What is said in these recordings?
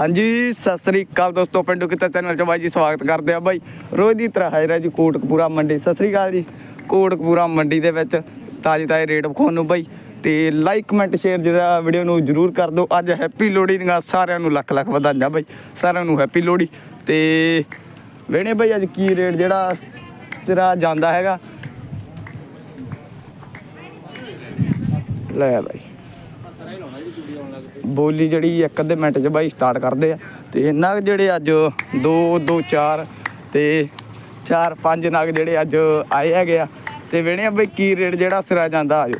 ਹਾਂਜੀ, ਸਤਿ ਸ੍ਰੀ ਅਕਾਲ ਦੋਸਤੋ, ਪਿੰਡੂ ਕਿਤੇ ਚੈਨਲ 'ਚ ਬਾਈ ਜੀ ਸਵਾਗਤ ਕਰਦੇ ਆ ਬਾਈ। ਰੋਜ਼ ਦੀ ਤਰ੍ਹਾਂ ਹਾਜ਼ਰ ਹੈ ਜੀ ਕੋਟਕਪੂਰਾ ਮੰਡੀ। ਸਤਿ ਸ੍ਰੀ ਅਕਾਲ ਜੀ। ਕੋਟਕਪੂਰਾ ਮੰਡੀ ਦੇ ਵਿੱਚ ਤਾਜ਼ੇ ਤਾਜ਼ੇ ਰੇਟ ਵਿਖਾਉਣ ਨੂੰ ਬਾਈ। ਤੇ ਲਾਈਕ ਕਮੈਂਟ ਸ਼ੇਅਰ ਜਿਹੜਾ ਵੀਡੀਓ ਨੂੰ ਜਰੂਰ ਕਰ ਦਿਓ। ਅੱਜ ਹੈਪੀ ਲੋਹੜੀ ਦੀਆਂ ਸਾਰਿਆਂ ਨੂੰ ਲੱਖ ਲੱਖ ਵਧਾਈਆਂ ਬਾਈ। ਸਾਰਿਆਂ ਨੂੰ ਹੈਪੀ ਲੋਹੜੀ। ਤੇ ਵੇਣੇ ਬਾਈ ਅੱਜ ਕੀ ਰੇਟ ਜਿਹੜਾ ਸਿਰਾ ਜਾਂਦਾ ਹੈਗਾ। ਲੈ ਬਾਈ। ਬੋਲੀ ਜਿਹੜੀ ਇੱਕ ਅੱਧੇ ਮਿੰਟ 'ਚ ਬਾਈ ਸਟਾਰਟ ਕਰਦੇ ਆ। ਤੇ ਨਗ ਜਿਹੜੇ ਅੱਜ 2 2 4 ਤੇ 4 5 ਨਗ ਜਿਹੜੇ ਅੱਜ ਆਏ ਹੈਗੇ ਆ। ਤੇ ਵੇਣੇ ਆ ਬਈ ਕੀ ਰੇਟ ਜਿਹੜਾ ਸਿਰਾ ਜਾਂਦਾ ਆਜੋ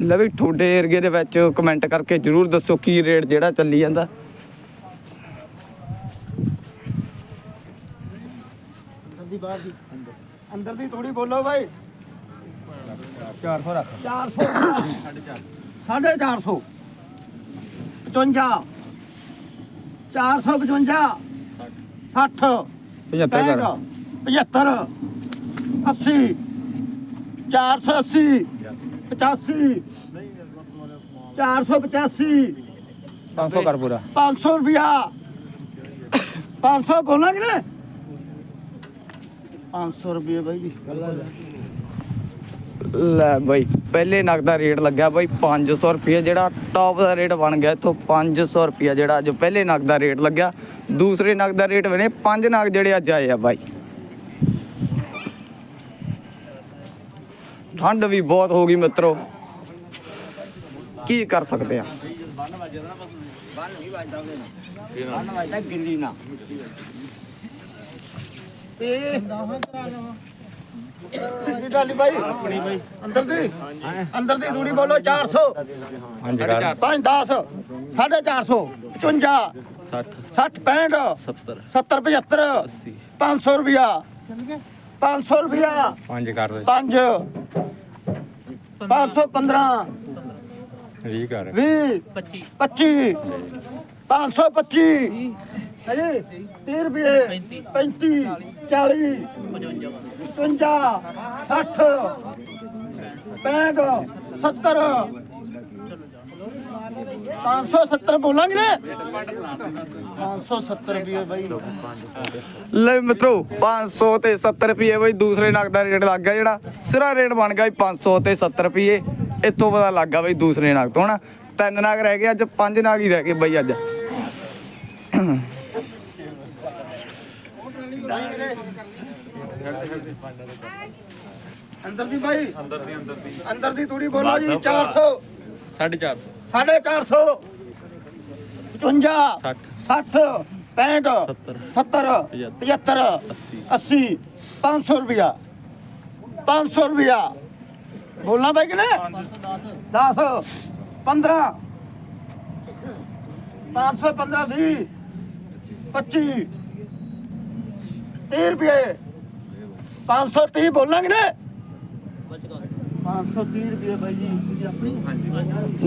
ਲੈ ਵੀ ਤੁਹਾਡੇ ਏਰੀਏ ਦੇ ਵਿੱਚ ਕਮੈਂਟ ਕਰਕੇ ਜਰੂਰ ਦੱਸੋ ਕੀ ਰੇਟ ਜਿਹੜਾ ਚੱਲੀ ਜਾਂਦਾ। ਅੰਦਰ ਦੀ ਬਾਹਰ ਦੀ। ਅੰਦਰ ਦੀ ਥੋੜੀ ਬੋਲੋ ਬਾਈ। 400 ਰੱਖ। 400 450 450 55 455 60 75 75 80 480 85 485 500 ਕਰ ਪੂਰਾ। 500 ਰੁਪਿਆ 500 ਬੋਲਾਂਗੇ ਨਾ? 500 ਰੁਪਏ ਬਾਈ ਜੀ। ਲੈ ਬਾਈ, ਪਹਿਲੇ ਨਗ ਦਾ ਰੇਟ ਲੱਗਿਆ ਬਾਈ 500 ਰੁਪਏ ਜਿਹੜਾ ਟੌਪ ਦਾ ਰੇਟ ਬਣ ਗਿਆ ਇੱਥੋਂ 500 ਰੁਪਏ ਜਿਹੜਾ ਅੱਜ ਪਹਿਲੇ ਨਗ ਦਾ ਰੇਟ ਲੱਗਿਆ। ਦੂਸਰੇ ਨਗ ਦਾ ਰੇਟ ਬਣੇ ਪੰਜ ਨਗ ਜਿਹੜੇ ਅੱਜ ਆਏ ਆ ਬਾਈ। ਠੰਡ ਵੀ ਬਹੁਤ ਹੋ ਗਈ ਮਿੱਤਰੋ। ਕੀ ਕਰ ਸਕਦੇ ਆ? ਗਿੱਲੀ ਨਾ ਤੇ ਕੀ ਡਾਲੀ ਬਾਈ ਆਪਣੀ ਬਾਈ? ਅੰਦਰ ਦੀ? ਅੰਦਰ ਦੀ ਦੂਰੀ ਬੋਲੋ 400 ਹਾਂਜੀ 5 10 450 55 60 65 70 70 75 500 ਰੁਪਿਆ 500 ਰੁਪਿਆ ਪੰਜ ਕਰ 5 515 ਰੀ ਕਰ। 20 25 25 525 ਹਾਂਜੀ 30 ਰੁਪਏ। 35 40 55 60 65 70 570 ਬੋਲਾਂਗੇ ਨੇ? 570 ਰੁਪਏ ਬਾਈ। ਲੈ ਮਿੱਤਰੋ 500 ਤੇ 70 ਰੁਪਏ ਬਈ, ਦੂਸਰੇ ਨਗ ਦਾ ਰੇਟ ਲੱਗ ਗਿਆ ਜਿਹੜਾ। ਸਿਰਾ ਰੇਟ ਬਣ ਗਿਆ ਬਈ 500 ਤੇ 70 ਰੁਪਏ। ਇੱਥੋਂ ਪਤਾ ਲੱਗ ਗਿਆ ਬਾਈ ਦੂਸਰੇ ਨਗ ਤੋਂ, ਹਨਾ? ਤਿੰਨ ਨਗ ਰਹਿ ਗਏ ਅੱਜ, ਪੰਜ ਨਗ ਹੀ ਰਹਿ ਗਏ ਬਾਈ ਅੱਜ। ਅੰਦਰ ਦੀ ਬਾਈ। ਅੰਦਰ ਦੀ ਅੰਦਰ ਦੀ ਅੰਦਰ ਦੀ ਤੂੜੀ ਬੋਲੋ ਜੀ 400 450 450 55 60 65 70 75 80 500 ਰੁਪਿਆ 500 ਰੁਪਿਆ ਬੋਲਣਾ ਬਾਈ ਕਿ ਨਹੀਂ 10 15 515 20 25 30 ਰੁਪਏ। 530 ਬੋਲਾਂਗੇ ਨੇ। 530 ਰੁਪਏ ਬਾਈ ਜੀ।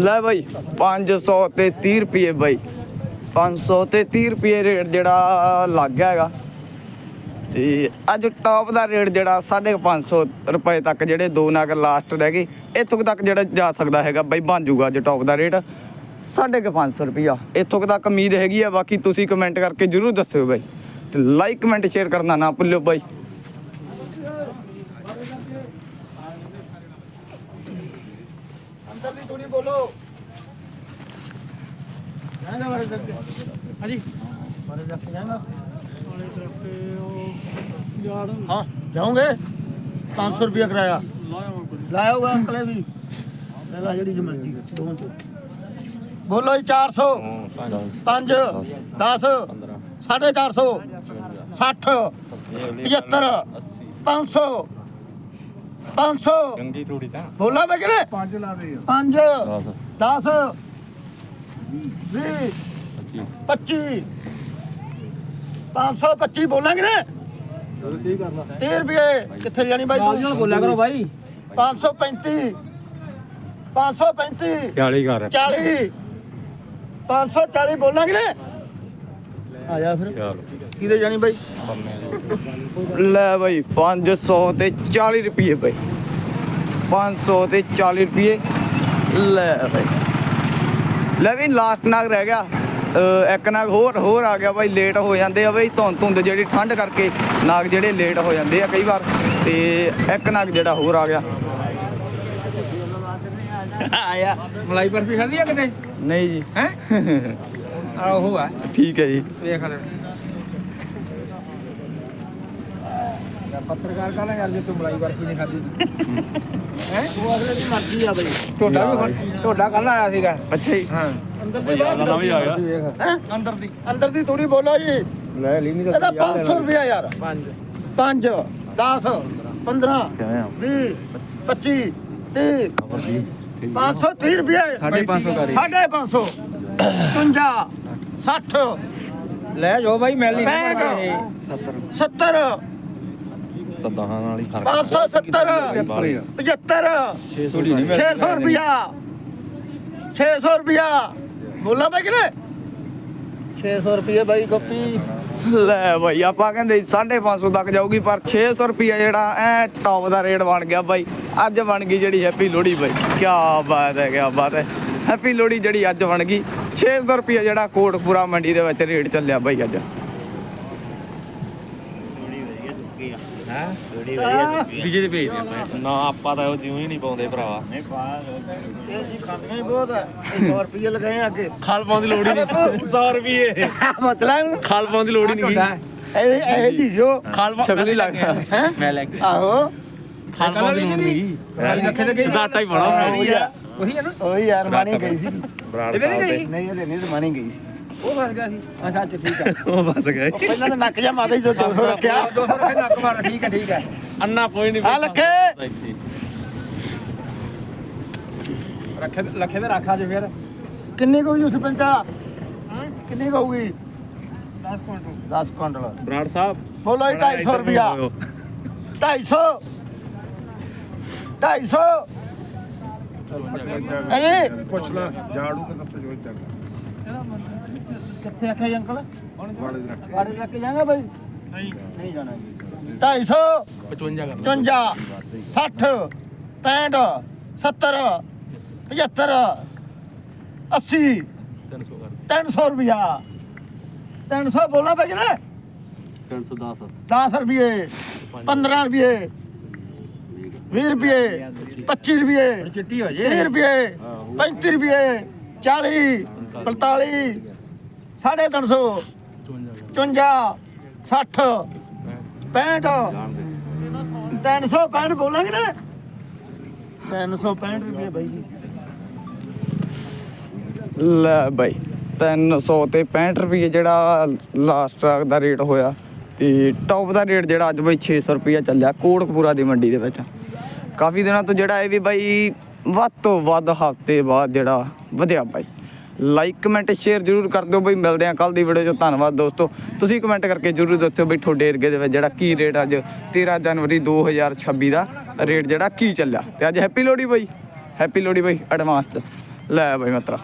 ਲੈ ਬਈ 500 ਤੇ 30 ਰੁਪਏ ਬਈ। 500 ਤੇ 30 ਰੁਪਏ ਰੇਟ ਜਿਹੜਾ ਲੱਗ ਗਿਆ ਹੈਗਾ। ਤੇ ਅੱਜ ਟੌਪ ਦਾ ਰੇਟ ਜਿਹੜਾ 550 ਰੁਪਏ ਤੱਕ ਜਿਹੜੇ ਦੋ ਨਗ ਲਾਸਟ ਰਹਿ ਗਏ ਇੱਥੋਂ ਤੱਕ ਜਿਹੜਾ ਜਾ ਸਕਦਾ ਹੈਗਾ ਬਈ ਬਣ ਜਾਊਗਾ ਅੱਜ ਟੌਪ ਦਾ ਰੇਟ। 550 ਰੁਪਿਆ ਇੱਥੋਂ ਕੁ ਤੱਕ ਉਮੀਦ ਹੈਗੀ ਆ ਬਾਕੀ ਤੁਸੀਂ ਕਮੈਂਟ ਕਰਕੇ ਜਰੂਰ ਦੱਸਿਓ ਬਾਈ। ਤੇ ਲਾਈਕ ਕਮੈਂਟ ਸ਼ੇਅਰ ਕਰਨਾ ਨਾ ਭੁੱਲਿਓ ਬਾਈ ਅੰਦਰ ਦੀ ਥੋੜੀ ਬੋਲੋ ਜਾਣਾ ਵਾਲੇ ਦੱਸ ਹਾਂਜੀ। ਮਾਰੇ ਜਾ ਕੇ ਜਾਣਾ ਹਾਂ ਜਾਓਗੇ? 500 ਰੁਪਏ ਕਰਾਇਆ। ਲਾਇਆ ਹੋਗਾ ਅੰਕਲੇ ਵੀ। ਲੈ ਲਾ ਜਿਹੜੀ ਜੀ ਮਰਜ਼ੀ ਦੋਵਾਂ ਚੋਂ ਬੋਲੋ ਜੀ 400 5 10 450 60 75 500 500 ਚੰਗੀ ਥੋੜੀ ਤਾਂ। ਬੋਲਾ ਮੈਂ ਕਿਹਨੇ 5 ਲਾ ਦੇ 5 10 20 25 525 ਬੋਲਾਂਗੇ ਨਾ? ਕੀ ਕਰਨਾ 30 ਰੁਪਏ ਕਿੱਥੇ ਜਾਣੀ ਬਾਈ? ਤੂੰ ਬੋਲਿਆ ਕਰੋ ਬਾਈ। 535 535 40 ਕਰ। 40 540 ਬੋਲਾਂਗੇ ਨਾ? ਆ ਜਾ ਫਿਰ। ਚਲੋ। ਕਿਹਦੇ ਜਾਣੀ ਬਾਈ? ਲੈ ਬਾਈ 500 ਤੇ 40 ਰੁਪਏ ਬਾਈ। 500 ਤੇ 40 ਰੁਪਏ। ਲੈ ਬਾਈ। ਲੈ ਵੀ ਲਾਸਟ ਨਾਗ ਰਹਿ ਗਿਆ। ਇੱਕ ਨਾਗ ਹੋਰ ਹੋਰ ਆ ਗਿਆ ਬਾਈ ਲੇਟ ਹੋ ਜਾਂਦੇ ਆ ਬਾਈ ਧੁੰਦ ਧੁੰਦ ਜਿਹੜੀ ਠੰਡ ਕਰਕੇ ਨਾਗ ਜਿਹੜੇ ਲੇਟ ਹੋ ਜਾਂਦੇ ਆ ਕਈ ਵਾਰ। ਤੇ ਇੱਕ ਨਾਗ ਜਿਹੜਾ ਹੋਰ ਆ ਗਿਆ। ਆਇਆ। ਮਲਾਈ ਬਰਫੀ ਖਾਧੀ ਆ ਕਿਤੇ ਨਹੀਂ? ਜੀ। ਹੈ? ਆ ਉਹ ਆ। ਠੀਕ ਹੈ ਜੀ। ਵੇਖ ਲੈ। ਪੱਤਰਕਾਰ ਕਹਿੰਦਾ ਯਾਰ ਜੇ ਤੂੰ ਮਲਾਈ ਬਰਫੀ ਨਹੀਂ ਖਾਧੀ ਹੈ। ਤੂੰ ਅਗਲੇ ਦੀ ਮਰਜ਼ੀ ਆ ਬਾਈ। ਢੋਡਾ ਵੀ ਖਾ- ਢੋਡਾ ਕੱਲ ਆਇਆ ਸੀਗਾ। ਅੱਛਾ ਜੀ। ਹਾਂ। ਅੰਦਰ ਦੀ ਬਾਹਰ ਆ ਗਿਆ। ਹੈ? ਅੰਦਰ ਦੀ। ਅੰਦਰ ਦੀ ਤੂੜੀ ਬੋਲੋ ਜੀ। ਲੈ ਲਈ ਨਹੀਂ ਇਹਦਾ 500 ਰੁਪਇਆ ਯਾਰ। 5 5 10 15 20 25 30 530 ਰੁਪਏ। ਸਾਢੇ ਪੰਜ ਸੌ ਕਰੀ। ਸਾਢੇ 500 55 60 ਲੈ ਜੋ ਬਾਈ ਮਿਲ ਨਹੀਂ ਪੈਂਹਠ। ਇਹ 70 ਤਾਂ ਦਹਾਂ ਨਾਲ ਹੀ 570 75 ਥੋੜੀ ਨਹੀਂ 600 ਰੁਪਇਆ। 600 ਰੁਪਇਆ। ਬੋਲਾਂ ਬਾਈ ਕਿਲੇ 600 ਰੁਪਏ ਬਾਈ ਗੋਪੀ। ਲੈ ਬਾਈ ਆਪਾਂ ਕਹਿੰਦੇ 550 ਤੱਕ ਜਾਊਗੀ ਪਰ 600 ਰੁਪਿਆ ਜਿਹੜਾ ਐ ਟੌਪ ਦਾ ਰੇਟ ਬਣ ਗਿਆ ਬਾਈ। ਅੱਜ ਬਣ ਗਈ ਜਿਹੜੀ ਹੈਪੀ ਲੋਹੜੀ ਬਾਈ। ਕੀ ਬਾਤ ਹੈ ਕੀ ਬਾਤ ਹੈ। ਹੈਪੀ ਲੋਹੜੀ ਜਿਹੜੀ ਅੱਜ ਬਣ ਗਈ। 600 ਰੁਪਿਆ ਜਿਹੜਾ ਕੋਟਪੂਰਾ ਮੰਡੀ ਦੇ ਵਿੱਚ ਰੇਟ ਚੱਲਿਆ ਬਾਈ ਅੱਜ। ਵੀਜੇ ਦੇ ਭੇਜ ਦੇ ਨਾ ਆਪਾਂ ਤਾਂ ਉਹ ਜਿਉਂ ਹੀ ਨਹੀਂ ਪਾਉਂਦੇ ਭਰਾਵਾ। ਇਹ ਜੀ ਖਾਂਦੀਆਂ ਹੀ ਬਹੁਤ ਹੈ 100 ਰੁਪਏ ਲਗਾਏ ਅੱਗੇ। ਖਾਲ ਪਾਉਣ ਦੀ ਲੋੜ ਹੀ ਨਹੀਂ। 100 ਰੁਪਏ ਮਤਲਬ ਖਾਲ ਪਾਉਣ ਦੀ ਲੋੜ ਹੀ ਨਹੀਂ ਇਹ ਇਹ ਜੀ ਜੋ ਖਾਲ ਸ਼ਕਲ ਹੀ ਲੱਗਦਾ। ਹੈ? ਮੈਂ ਲੈ ਕੇ ਆਹੋ। ਖਾਲ ਪਾਉਣ ਦੀ ਲੋੜ ਨਹੀਂ ਤੇ ਗਈ। ਆਟਾ ਹੀ ਬਣਾ ਉਹੀ ਆ। ਉਹੀ ਹੈ ਨਾ। ਉਹੀ ਯਾਰ ਮਾਣੀ ਗਈ ਸੀ। ਨਹੀਂ ਇਹਦੇ ਨਹੀਂ ਮਾਣੀ ਗਈ ਸੀ। ਉਹ ਫਸ ਗਿਆ ਸੀ। ਅੱਛਾ ਅੱਛਾ ਠੀਕ ਹੈ ਉਹ ਬਸ ਗਏ ਉਹ ਪਹਿਲਾਂ ਤਾਂ ਨੱਕ ਜਾ ਮਾਤਾ ਜੀ ਤੋਂ 200 ਰੱਖਿਆ। 200 ਰੁਪਏ ਨੱਕ ਮਾਰ ਠੀਕ ਹੈ ਠੀਕ ਹੈ ਅੰਨਾ ਕੋਈ ਨਹੀਂ ਆ ਲੱਖੇ। ਰੱਖੇ ਲੱਖੇ ਤੇ ਰੱਖਾ ਜੇ ਫਿਰ। ਕਿੰਨੀ ਕਹੂਗੀ ਉਸ ਸਰਪੰਚਾ ਕਿੰਨੀ ਕਹੂਗੀ 10 ਕੁਇੰਟਲ। 10 ਕੁਇੰਟਲ। ਬਰਾੜ ਸਾਹਿਬ। ਬੋਲੋ ਜੀ 250 ਰੁਪਿਆ 250 250 ਅਰੇ ਪੁੱਛ ਲੈ ਜਾੜੂ ਤੇ ਸਭ ਤੋਂ ਜੋਈ ਚੱਕ ਕਿੱਥੇ ਆਖਿਆ ਜੀ ਅੰਕਲ? ਵਾਲੇ ਦੇ ਰੱਖ। ਗਾੜੀ ਰੱਖ ਕੇ ਜਾਣਾ ਬਾਈ? ਨਹੀਂ। ਨਹੀਂ ਜਾਣਾ 250 55 ਕਰ 55 60 65 70 75 80 300 ਕਰ 300 ਰੁਪਿਆ 300 ਬੋਲਣਾ ਪੈ ਨਾ 310 10 ਰੁਪਏ 15 ਰੁਪਏ 20 ਰੁਪਏ 25 ਰੁਪਏ ਚਿੱਟੀ ਹੋ 30 ਰੁਪਏ 35 ਰੁਪਏ 40 45 ਸਾਢੇ 300 54 60 65 365 ਬੋਲਾਂਗੇ ਨਾ। 365 ਰੁਪਏ ਬਾਈ ਜੀ। ਲੈ ਬਾਈ 300 ਤੇ 65 ਰੁਪਏ ਜਿਹੜਾ ਲਾਸਟ ਦਾ ਰੇਟ ਹੋਇਆ ਤੇ ਟੌਪ ਦਾ ਰੇਟ ਜਿਹੜਾ ਅੱਜ ਬਾਈ 600 ਰੁਪਏ ਚੱਲਿਆ ਕੋਟਕਪੂਰਾ ਦੀ ਮੰਡੀ ਦੇ ਵਿੱਚ। ਕਾਫੀ ਦਿਨਾਂ ਤੋਂ ਜਿਹੜਾ ਇਹ ਵੀ ਬਾਈ ਵੱਧ ਤੋਂ ਵੱਧ ਹਫ਼ਤੇ ਬਾਅਦ ਜਿਹੜਾ ਵਧਿਆ ਬਾਈ। ਲਾਈਕ ਕਮੈਂਟ ਸ਼ੇਅਰ ਜਰੂਰ ਕਰ ਦਿਓ ਬਈ। ਮਿਲਦੇ ਆ ਕੱਲ ਦੀ ਵੀਡੀਓ 'ਚ। ਧੰਨਵਾਦ ਦੋਸਤੋ। ਤੁਸੀਂ ਕਮੈਂਟ ਕਰਕੇ ਜਰੂਰ ਦੱਸਿਓ ਬਈ ਤੁਹਾਡੇ ਏਰੀਏ ਦੇ ਵਿੱਚ ਜਿਹੜਾ ਕੀ ਰੇਟ ਅੱਜ 13 ਜਨਵਰੀ 2026 ਦਾ ਰੇਟ ਜਿਹੜਾ ਕੀ ਚੱਲਿਆ। ਤੇ ਅੱਜ ਹੈਪੀ ਲੋਹੜੀ ਬਾਈ। ਹੈਪੀ ਲੋਹੜੀ ਬਾਈ ਐਡਵਾਂਸ ਲੈ ਬਾਈ ਮਤਰਾ।